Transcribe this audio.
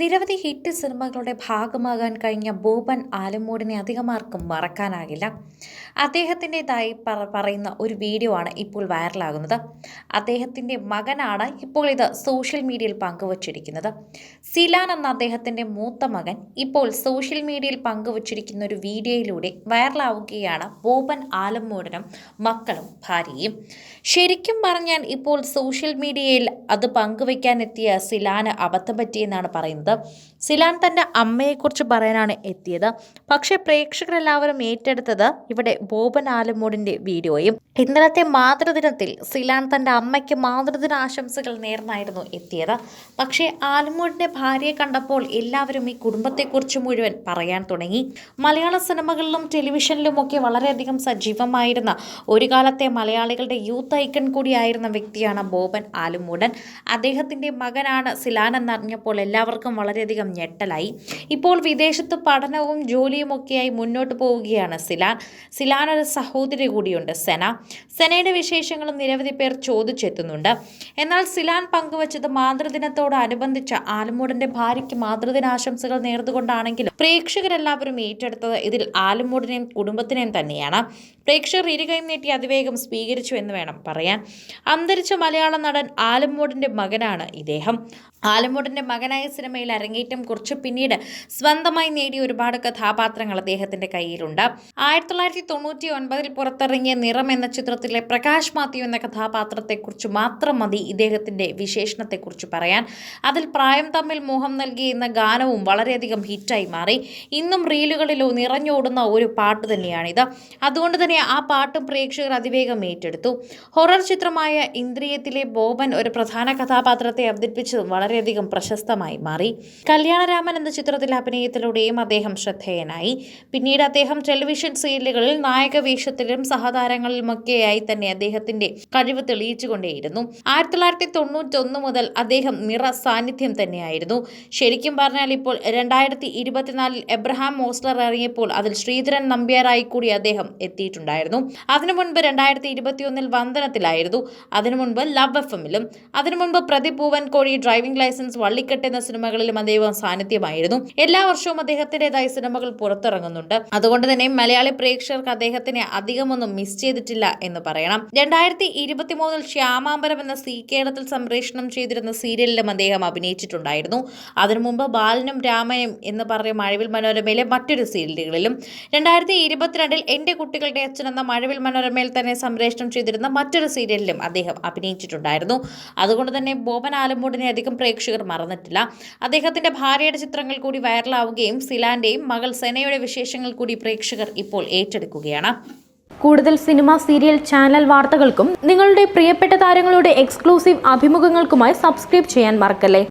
നിരവധി ഹിറ്റ് സിനിമകളുടെ ഭാഗമാകാൻ കഴിഞ്ഞ ബോബൻ ആലമൂടിനെ അധികമാർക്കും മറക്കാനാകില്ല. അദ്ദേഹത്തിന്റെതായി പറ പറയുന്ന ഒരു വീഡിയോ ആണ് ഇപ്പോൾ വൈറലാകുന്നത്. അദ്ദേഹത്തിന്റെ മകനാണ് ഇപ്പോൾ ഇത് സോഷ്യൽ മീഡിയയിൽ പങ്കുവച്ചിരിക്കുന്നത്. സിലാൻ എന്ന അദ്ദേഹത്തിന്റെ മൂത്ത മകൻ ഇപ്പോൾ സോഷ്യൽ മീഡിയയിൽ പങ്കുവച്ചിരിക്കുന്ന ഒരു വീഡിയോയിലൂടെ വൈറലാവുകയാണ് ബോബൻ ആലമൂടനും മക്കളും ഭാര്യയും. ശരിക്കും പറഞ്ഞാൽ ഇപ്പോൾ സോഷ്യൽ മീഡിയയിൽ അത് പങ്കുവയ്ക്കാനെത്തിയ സിലാന് അബദ്ധം പറ്റിയെന്നാണ് പറയുന്നത്. സിലാൻ തന്റെ അമ്മയെക്കുറിച്ച് പറയാനാണ് എത്തിയത്. പക്ഷേ പ്രേക്ഷകരെല്ലാവരും ഏറ്റെടുത്തത് ഇവിടെ ബോബൻ ആലമൂടിന്റെ വീഡിയോയും. ഇന്നലത്തെ മാതൃദിനത്തിൽ സിലാൻ തന്റെ അമ്മയ്ക്ക് മാതൃദിന ആശംസകൾ നേർന്നായിരുന്നു എത്തിയത്. പക്ഷേ ആലമൂടിന്റെ ഭാര്യയെ കണ്ടപ്പോൾ എല്ലാവരും ഈ കുടുംബത്തെക്കുറിച്ച് മുഴുവൻ പറയാൻ തുടങ്ങി. മലയാള സിനിമകളിലും ടെലിവിഷനിലുമൊക്കെ വളരെയധികം സജീവമായിരുന്ന ഒരു കാലത്തെ മലയാളികളുടെ യൂത്ത് ഐക്കൺ കൂടിയായിരുന്ന വ്യക്തിയാണ് ബോബൻ ആലുമൂടൻ. അദ്ദേഹത്തിന്റെ മകനാണ് സിലാൻ എന്നറിഞ്ഞപ്പോൾ എല്ലാവർക്കും വളരെയധികം ഞെട്ടലായി. ഇപ്പോൾ വിദേശത്ത് പഠനവും ജോലിയുമൊക്കെയായി മുന്നോട്ട് പോവുകയാണ് സിലാൻ. സിലാൻ ഒരു സഹോദരി കൂടിയുണ്ട് സെന. സെനയുടെ വിശേഷങ്ങളും നിരവധി പേർ ചോദിച്ചെത്തുന്നുണ്ട്. എന്നാൽ സിലാൻ പങ്കുവച്ചത് മാതൃദിനത്തോടനുബന്ധിച്ച് ആലമൂടിന്റെ ഭാര്യയ്ക്ക് മാതൃദിനാശംസകൾ നേർന്നുകൊണ്ടാണെങ്കിലും പ്രേക്ഷകരെല്ലാവരും ഏറ്റെടുത്തത് ഇതിൽ ആലുമൂടിനെയും കുടുംബത്തിനെയും തന്നെയാണ്. പ്രേക്ഷകർ ഇരുകയും നീട്ടി അതിവേഗം സ്വീകരിച്ചു എന്ന് വേണം പറയാൻ. അന്തരിച്ച മലയാള നടൻ ആലമൂടിന്റെ മകനാണ് ഇദ്ദേഹം. ആലമൂടിന്റെ മകനായ സിനിമയിൽ അരങ്ങേറ്റം കുറിച്ച് പിന്നീട് സ്വന്തമായി നേടിയ ഒരുപാട് കഥാപാത്രങ്ങൾ അദ്ദേഹത്തിന്റെ കയ്യിലുണ്ട്. ആയിരത്തി തൊള്ളായിരത്തി തൊണ്ണൂറ്റി ഒൻപതിൽ പുറത്തിറങ്ങിയ നിറം എന്ന ചിത്രത്തിലെ പ്രകാശ് മാത്യു എന്ന കഥാപാത്രത്തെക്കുറിച്ച് മാത്രം മതി ഇദ്ദേഹത്തിന്റെ വിശേഷണത്തെക്കുറിച്ച് പറയാൻ. അതിൽ പ്രായം തമ്മിൽ മോഹം നൽകി എന്ന ഗാനവും വളരെയധികം ഹിറ്റായി മാറി. ഇന്നും റീലുകളിലോ നിറഞ്ഞോടുന്ന ഒരു പാട്ട് തന്നെയാണിത്. അതുകൊണ്ട് തന്നെ ആ പാട്ടും പ്രേക്ഷകർ അതിവേഗം ഏറ്റെടുത്തു. ഹൊറർ ചിത്രമായ ഇന്ദ്രിയത്തിലെ ബോബൻ ഒരു പ്രധാന കഥാപാത്രത്തെ അവതരിപ്പിച്ചതും വളരെയധികം പ്രശസ്തമായി മാറി. കല്യാണരാമൻ എന്ന ചിത്രത്തിലെ അഭിനയത്തിലൂടെയും അദ്ദേഹം ശ്രദ്ധേയനായി. പിന്നീട് അദ്ദേഹം ടെലിവിഷൻ സീരിയലുകളിൽ നായക വേഷത്തിലും സഹതാരങ്ങളിലുമൊക്കെയായി തന്നെ അദ്ദേഹത്തിന്റെ കഴിവ് തെളിയിച്ചുകൊണ്ടേയിരുന്നു. ആയിരത്തി തൊള്ളായിരത്തി മുതൽ അദ്ദേഹം നിറ സാന്നിധ്യം തന്നെയായിരുന്നു. ശരിക്കും പറഞ്ഞാൽ ഇപ്പോൾ രണ്ടായിരത്തി ഇരുപത്തിനാലിൽ എബ്രഹാം മോസ്ലർ ഇറങ്ങിയപ്പോൾ അതിൽ ശ്രീധരൻ നമ്പ്യാരായി കൂടി അദ്ദേഹം എത്തിയിട്ടുണ്ടായിരുന്നു. അതിനു മുൻപ് രണ്ടായിരത്തി ഇരുപത്തിയൊന്നിൽ വന്ദനത്തിലായിരുന്നു. അതിനു മുൻപ് ലവ് എഫ് എമ്മിലും അതിനു മുൻപ് പ്രതിപൂവൻ പൂവൻ കോഴി ഡ്രൈവിംഗ് ലൈസൻസ് വള്ളിക്കെട്ട് എന്ന സിനിമകളിലും അദ്ദേഹം സാന്നിധ്യമായിരുന്നു. എല്ലാ വർഷവും അദ്ദേഹത്തിന്റെതായ സിനിമകൾ പുറത്തിറങ്ങുന്നുണ്ട്. അതുകൊണ്ട് തന്നെ മലയാളി പ്രേക്ഷകർക്ക് അദ്ദേഹത്തിനെ അധികമൊന്നും മിസ് ചെയ്തിട്ടില്ല എന്ന് പറയണം. രണ്ടായിരത്തി ഇരുപത്തി മൂന്നിൽ ശ്യാമാംബരം എന്ന സി കേരളത്തിൽ സംപ്രേഷണം ചെയ്തിരുന്ന സീരിയലിലും അദ്ദേഹം അഭിനയിച്ചിട്ടുണ്ടായിരുന്നു. അതിനു മുമ്പ് ബാലനും രാമനും എന്ന് പറയും മഴവിൽ മനോരമയിലെ മറ്റൊരു സീരിയലുകളിലും. രണ്ടായിരത്തി ഇരുപത്തിരണ്ടിൽ എന്റെ കുട്ടികളുടെ അച്ഛൻ എന്ന മഴവിൽ മനോരമയിൽ തന്നെ സംപ്രേഷണം ചെയ്തിരുന്ന മറ്റൊരു സീരിയലിലും അദ്ദേഹം അഭിനയിച്ചിട്ടുണ്ടായിരുന്നു. അതുകൊണ്ട് തന്നെ ബോബൻ ആലമ്പൂടിനെ അധികം പ്രേക്ഷകർ മറന്നിട്ടില്ല. അദ്ദേഹത്തിന്റെ ഭാര്യയുടെ ചിത്രങ്ങൾ കൂടി വൈറലാവുകയും സിലാന്റെയും മകൾ സെനയുടെ വിശേഷങ്ങൾ കൂടി പ്രേക്ഷകർ ഇപ്പോൾ ഏറ്റെടുക്കുകയാണ്. കൂടുതൽ സിനിമ സീരിയൽ ചാനൽ വാർത്തകൾക്കും നിങ്ങളുടെ പ്രിയപ്പെട്ട താരങ്ങളുടെ എക്സ്ക്ലൂസീവ് അഭിമുഖങ്ങൾക്കുമായി സബ്സ്ക്രൈബ് ചെയ്യാൻ മറക്കല്ലേ?